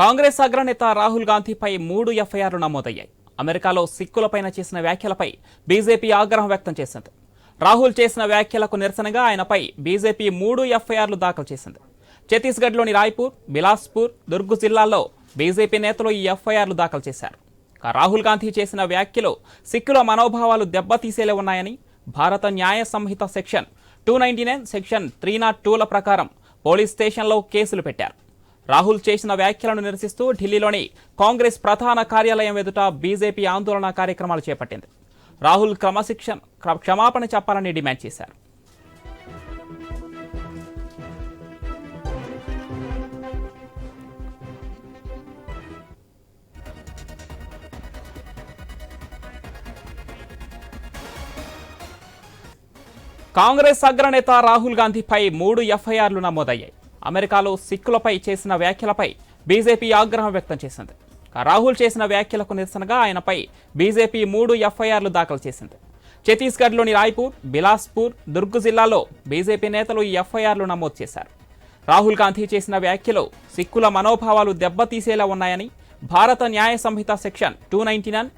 కాంగ్రెస్ అగ్రనేత రాహుల్ గాంధీపై మూడు ఎఫ్ఐఆర్లు నమోదయ్యాయి. అమెరికాలో సిక్కులపైన చేసిన వ్యాఖ్యలపై బీజేపీ ఆగ్రహం వ్యక్తం చేసింది. రాహుల్ చేసిన వ్యాఖ్యలకు నిరసనగా ఆయనపై బీజేపీ మూడు ఎఫ్ఐఆర్లు దాఖలు చేసింది. ఛత్తీస్గఢ్లోని రాయ్పూర్ బిలాస్పూర్ దుర్గ్ జిల్లాల్లో బీజేపీ నేతలు ఈ ఎఫ్ఐఆర్లు దాఖలు చేశారు. రాహుల్ గాంధీ చేసిన వ్యాఖ్యలు సిక్కుల మనోభావాలు దెబ్బతీసేలా ఉన్నాయని Bharat Nyaya Sanhita section two ninety nine section three naught టూల ప్రకారం పోలీస్ స్టేషన్లో కేసులు పెట్టారు. రాహుల్ చేసిన వ్యాఖ్యలను నిరసిస్తూ ఢిల్లీలోని కాంగ్రెస్ ప్రధాన కార్యాలయం ఎదుట బీజేపీ ఆందోళన కార్యక్రమాలు చేపట్టింది. రాహుల్ క్రమశిక్షణ క్షమాపణ చెప్పాలని డిమాండ్ చేశారు. కాంగ్రెస్ అగ్రనేత రాహుల్ గాంధీపై మూడు ఎఫ్ఐఆర్లు నమోదయ్యాయి. అమెరికాలో సిక్కులపై చేసిన వ్యాఖ్యలపై బీజేపీ ఆగ్రహం వ్యక్తం చేసింది. రాహుల్ చేసిన వ్యాఖ్యలకు నిరసనగా ఆయనపై బీజేపీ మూడు ఎఫ్ఐఆర్లు దాఖలు చేసింది. ఛత్తీస్గఢ్లోని రాయ్పూర్ బిలాస్పూర్ దుర్గ్ జిల్లాలో బీజేపీ నేతలు ఈ ఎఫ్ఐఆర్లు నమోదు చేశారు. రాహుల్ గాంధీ చేసిన వ్యాఖ్యలు సిక్కుల మనోభావాలు దెబ్బతీసేలా ఉన్నాయని Bharat Nyaya Sanhita section two ninety nine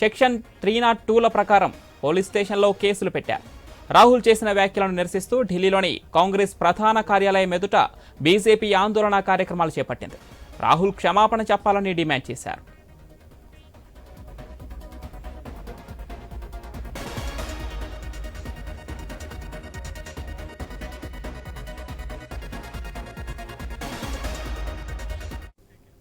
section three naught టూల ప్రకారం పోలీస్ స్టేషన్లో కేసులు పెట్టారు. రాహుల్ చేసిన వ్యాఖ్యలను నిరసిస్తూ ఢిల్లీలోని కాంగ్రెస్ ప్రధాన కార్యాలయం ఎదుట బీజేపీ ఆందోళన కార్యక్రమాలు చేపట్టింది. రాహుల్ క్షమాపణ చెప్పాలని డిమాండ్ చేశారు.